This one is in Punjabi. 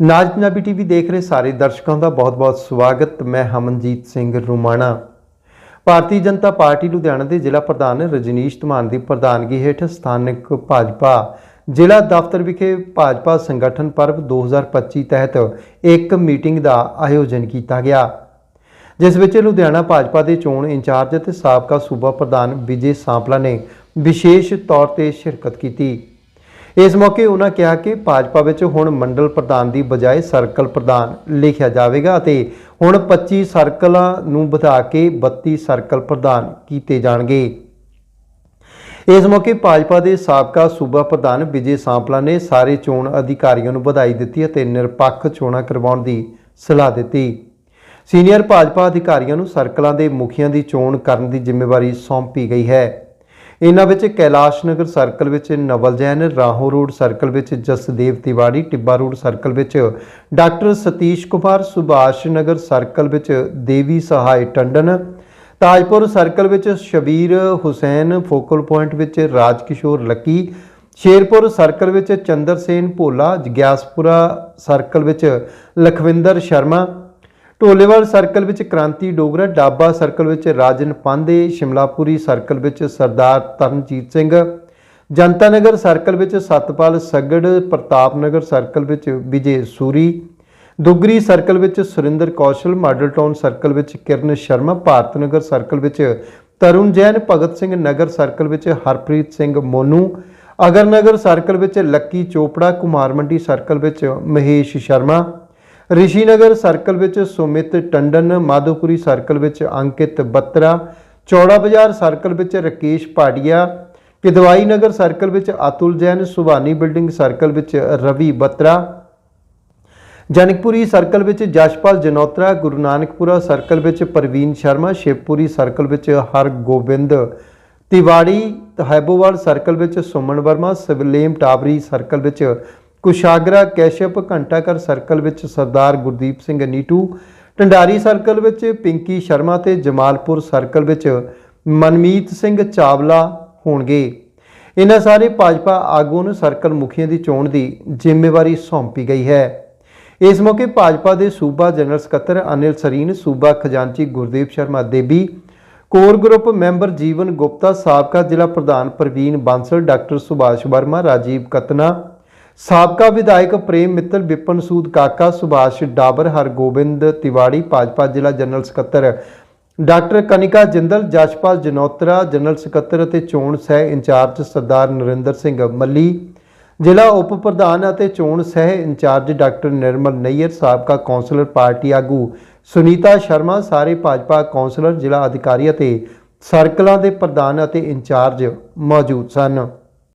ਨਾਜ ਪੰਜਾਬੀ ਟੀਵੀ ਦੇਖ ਰਹੇ ਸਾਰੇ ਦਰਸ਼ਕਾਂ ਦਾ ਬਹੁਤ-ਬਹੁਤ ਸਵਾਗਤ। ਮੈਂ ਹਮਨਜੀਤ ਸਿੰਘ ਰੁਮਾਣਾ। ਭਾਰਤੀ ਜਨਤਾ ਪਾਰਟੀ ਲੁਧਿਆਣਾ ਦੇ ਜ਼ਿਲ੍ਹਾ ਪ੍ਰਧਾਨ ਰਜਨੀਸ਼ ਧਮਾਨ ਦੀ ਪ੍ਰਧਾਨਗੀ ਹੇਠ ਸਥਾਨਕ ਭਾਜਪਾ ਜ਼ਿਲ੍ਹਾ ਦਫ਼ਤਰ ਵਿਖੇ ਭਾਜਪਾ ਸੰਗਠਨ ਪਰਵ 2025 ਤਹਿਤ ਇੱਕ ਮੀਟਿੰਗ ਦਾ ਆਯੋਜਨ ਕੀਤਾ ਗਿਆ, ਜਿਸ ਵਿੱਚ ਲੁਧਿਆਣਾ ਭਾਜਪਾ ਦੇ ਚੋਣ ਇੰਚਾਰਜ ਅਤੇ ਸਾਬਕਾ ਸੂਬਾ ਪ੍ਰਧਾਨ ਵਿਜੇ ਸਾਂਪਲਾ ਨੇ ਵਿਸ਼ੇਸ਼ ਤੌਰ ਤੇ ਸ਼ਿਰਕਤ ਕੀਤੀ। ਇਸ ਮੌਕੇ ਉਹਨਾਂ ਕਿਹਾ ਕਿ ਭਾਜਪਾ ਵਿੱਚ ਹੁਣ ਮੰਡਲ ਪ੍ਰਧਾਨ ਦੀ ਬਜਾਏ ਸਰਕਲ ਪ੍ਰਧਾਨ ਲਿਖਿਆ ਜਾਵੇਗਾ ਅਤੇ ਹੁਣ 25 ਸਰਕਲਾਂ ਨੂੰ ਵਧਾ ਕੇ 32 ਸਰਕਲ ਪ੍ਰਧਾਨ ਕੀਤੇ ਜਾਣਗੇ। ਇਸ ਮੌਕੇ ਭਾਜਪਾ ਦੇ ਸਾਬਕਾ ਸੂਬਾ ਪ੍ਰਧਾਨ ਵਿਜੇ ਸਾਂਪਲਾ ਨੇ ਸਾਰੇ ਚੋਣ ਅਧਿਕਾਰੀਆਂ ਨੂੰ ਵਧਾਈ ਦਿੱਤੀ ਅਤੇ ਨਿਰਪੱਖ ਚੋਣਾਂ ਕਰਵਾਉਣ ਦੀ ਸਲਾਹ ਦਿੱਤੀ। ਸੀਨੀਅਰ ਭਾਜਪਾ ਅਧਿਕਾਰੀਆਂ ਨੂੰ ਸਰਕਲਾਂ ਦੇ ਮੁਖੀਆਂ ਦੀ ਚੋਣ ਕਰਨ ਦੀ ਜ਼ਿੰਮੇਵਾਰੀ ਸੌਂਪੀ ਗਈ ਹੈ। ਇਹਨਾਂ ਵਿੱਚ ਕੈਲਾਸ਼ ਨਗਰ ਸਰਕਲ ਵਿੱਚ ਨਵਲ ਜੈਨ, ਰਾਹੋਂ ਰੋਡ ਸਰਕਲ ਵਿੱਚ ਜਸਦੇਵ ਤਿਵਾੜੀ, ਟਿੱਬਾ ਰੋਡ ਸਰਕਲ ਵਿੱਚ ਡਾਕਟਰ ਸਤੀਸ਼ ਕੁਮਾਰ ਸੁਭਾਸ਼ ਨਗਰ ਸਰਕਲ ਵਿੱਚ ਦੇਵੀ ਸਹਾਇ ਟੰਡਨ, ਤਾਜਪੁਰ ਸਰਕਲ ਵਿੱਚ ਸ਼ਬੀਰ ਹੁਸੈਨ, ਫੋਕਲ ਪੁਆਇੰਟ ਵਿੱਚ ਰਾਜਕਿਸ਼ੋਰ ਲੱਕੀ, ਸ਼ੇਰਪੁਰ ਸਰਕਲ ਵਿੱਚ ਚੰਦਰਸੇਨ ਭੋਲਾ, ਜਗਿਆਸਪੁਰਾ ਸਰਕਲ ਵਿੱਚ ਲਖਵਿੰਦਰ ਸ਼ਰਮਾ ਢੋਲੇਵਾਲ ਸਰਕਲ ਵਿੱਚ ਕ੍ਰਾਂਤੀ ਡੋਗਰਾ ਡਾਬਾ ਸਰਕਲ ਵਿੱਚ ਰਾਜਨ ਪਾਂਦੇ ਸ਼ਿਮਲਾਪੁਰੀ ਸਰਕਲ ਵਿੱਚ ਸਰਦਾਰ ਤਰਨਜੀਤ ਸਿੰਘ ਜਨਤਾ ਨਗਰ ਸਰਕਲ ਵਿੱਚ ਸਤਪਾਲ ਸੱਗੜ ਪ੍ਰਤਾਪ ਨਗਰ ਸਰਕਲ ਵਿੱਚ ਵਿਜੇ ਸੂਰੀ ਦੁਗਰੀ ਸਰਕਲ ਵਿੱਚ Surinder Kaushal model town circle ਵਿੱਚ ਕਿਰਨ ਸ਼ਰਮਾ ਭਾਰਤ ਨਗਰ ਸਰਕਲ ਵਿੱਚ ਤਰੁਣ ਜੈਨ ਭਗਤ ਸਿੰਘ ਨਗਰ ਸਰਕਲ ਵਿੱਚ ਹਰਪ੍ਰੀਤ ਸਿੰਘ ਮੋਨੂ ਅਗਰ ਨਗਰ ਸਰਕਲ ਵਿੱਚ ਲੱਕੀ ਚੋਪੜਾ ਕੁਮਾਰ ਮੰਡੀ ਸਰਕਲ ਵਿੱਚ ਮਹੇਸ਼ ਸ਼ਰਮਾ ਰਿਸ਼ੀ ਨਗਰ ਸਰਕਲ ਵਿੱਚ ਸੁਮਿਤ ਟੰਡਨ ਮਾਧੋਪੁਰੀ ਸਰਕਲ ਵਿੱਚ ਅੰਕਿਤ ਬੱਤਰਾ ਚੌੜਾ ਬਾਜ਼ਾਰ ਸਰਕਲ ਵਿੱਚ ਰਕੇਸ਼ ਪਾੜੀਆ ਕਿਦਵਾਈ ਨਗਰ ਸਰਕਲ ਵਿੱਚ ਅਤੁਲ ਜੈਨ ਸੁਭਾਨੀ ਬਿਲਡਿੰਗ ਸਰਕਲ ਵਿੱਚ ਰਵੀ ਬੱਤਰਾ ਜਨਕਪੁਰੀ ਸਰਕਲ ਵਿੱਚ ਜਸ਼ਪਾਲ ਜਨੋਤਰਾ ਗੁਰੂ ਨਾਨਕਪੁਰਾ ਸਰਕਲ ਵਿੱਚ ਪ੍ਰਵੀਨ ਸ਼ਰਮਾ ਸ਼ਿਵਪੁਰੀ ਸਰਕਲ ਵਿੱਚ ਹਰਗੋਬਿੰਦ ਤਿਵਾੜੀ ਹੈਬੋਵਾਲ ਸਰਕਲ ਵਿੱਚ ਸੁਮਨ ਵਰਮਾ ਸਿਵਲੇਮ ਟਾਬਰੀ ਸਰਕਲ ਵਿੱਚ ਕੁਸ਼ਾਗਰਾ, ਕੈਸ਼ਪ ਘੰਟਾਕਰ ਸਰਕਲ ਵਿੱਚ ਸਰਦਾਰ ਗੁਰਦੀਪ ਸਿੰਘ ਨੀਟੂ ਟੰਡਾਰੀ ਸਰਕਲ ਵਿੱਚ ਪਿੰਕੀ ਸ਼ਰਮਾ ਤੇ ਜਮਾਲਪੁਰ ਸਰਕਲ ਵਿੱਚ ਮਨਮੀਤ ਸਿੰਘ ਚਾਵਲਾ ਹੋਣਗੇ। ਇਹਨਾਂ ਸਾਰੇ ਭਾਜਪਾ ਆਗੂਆਂ ਨੂੰ ਸਰਕਲ ਮੁਖੀਆਂ ਦੀ ਚੋਣ ਦੀ ਜ਼ਿੰਮੇਵਾਰੀ ਸੌਂਪੀ ਗਈ ਹੈ। ਇਸ ਮੌਕੇ ਭਾਜਪਾ ਦੇ ਸੂਬਾ ਜਨਰਲ ਸਕੱਤਰ ਅਨਿਲ ਸਰੀਨ, ਸੂਬਾ ਖਜ਼ਾਨਚੀ Gurdeep Sharma Debi, core group member Jeevan Gupta, ਸਾਬਕਾ ਜ਼ਿਲ੍ਹਾ ਪ੍ਰਧਾਨ ਪ੍ਰਵੀਨ ਬਾਂਸਲ, ਡਾਕਟਰ ਸੁਭਾਸ਼ ਵਰਮਾ, ਰਾਜੀਵ ਕਤਨਾ ਸਾਬਕਾ ਵਿਧਾਇਕ ਪ੍ਰੇਮ ਮਿੱਤਲ, ਵਿਪਨ ਸੂਦ ਕਾਕਾ, ਸੁਭਾਸ਼ ਡਾਬਰ, ਹਰਗੋਬਿੰਦ ਤਿਵਾੜੀ, ਭਾਜਪਾ ਜ਼ਿਲ੍ਹਾ ਜਨਰਲ ਸਕੱਤਰ ਡਾਕਟਰ ਕਨਿਕਾ ਜਿੰਦਲ ਜਸ਼ਪਾਲ ਜਨੋਤਰਾ, ਜਨਰਲ ਸਕੱਤਰ ਅਤੇ ਚੋਣ ਸਹਿ ਇੰਚਾਰਜ ਸਰਦਾਰ ਨਰਿੰਦਰ ਸਿੰਘ ਮੱਲੀ, ਜ਼ਿਲ੍ਹਾ ਉਪ ਪ੍ਰਧਾਨ ਅਤੇ ਚੋਣ ਸਹਿ ਇੰਚਾਰਜ ਡਾਕਟਰ ਨਿਰਮਲ ਨਈਅਰ, ਸਾਬਕਾ ਕੌਂਸਲਰ ਪਾਰਟੀ ਆਗੂ ਸੁਨੀਤਾ ਸ਼ਰਮਾ, ਸਾਰੇ ਭਾਜਪਾ ਕੌਂਸਲਰ, ਜ਼ਿਲ੍ਹਾ ਅਧਿਕਾਰੀ ਅਤੇ ਸਰਕਲਾਂ ਦੇ ਪ੍ਰਧਾਨ ਅਤੇ ਇੰਚਾਰਜ ਮੌਜੂਦ ਸਨ।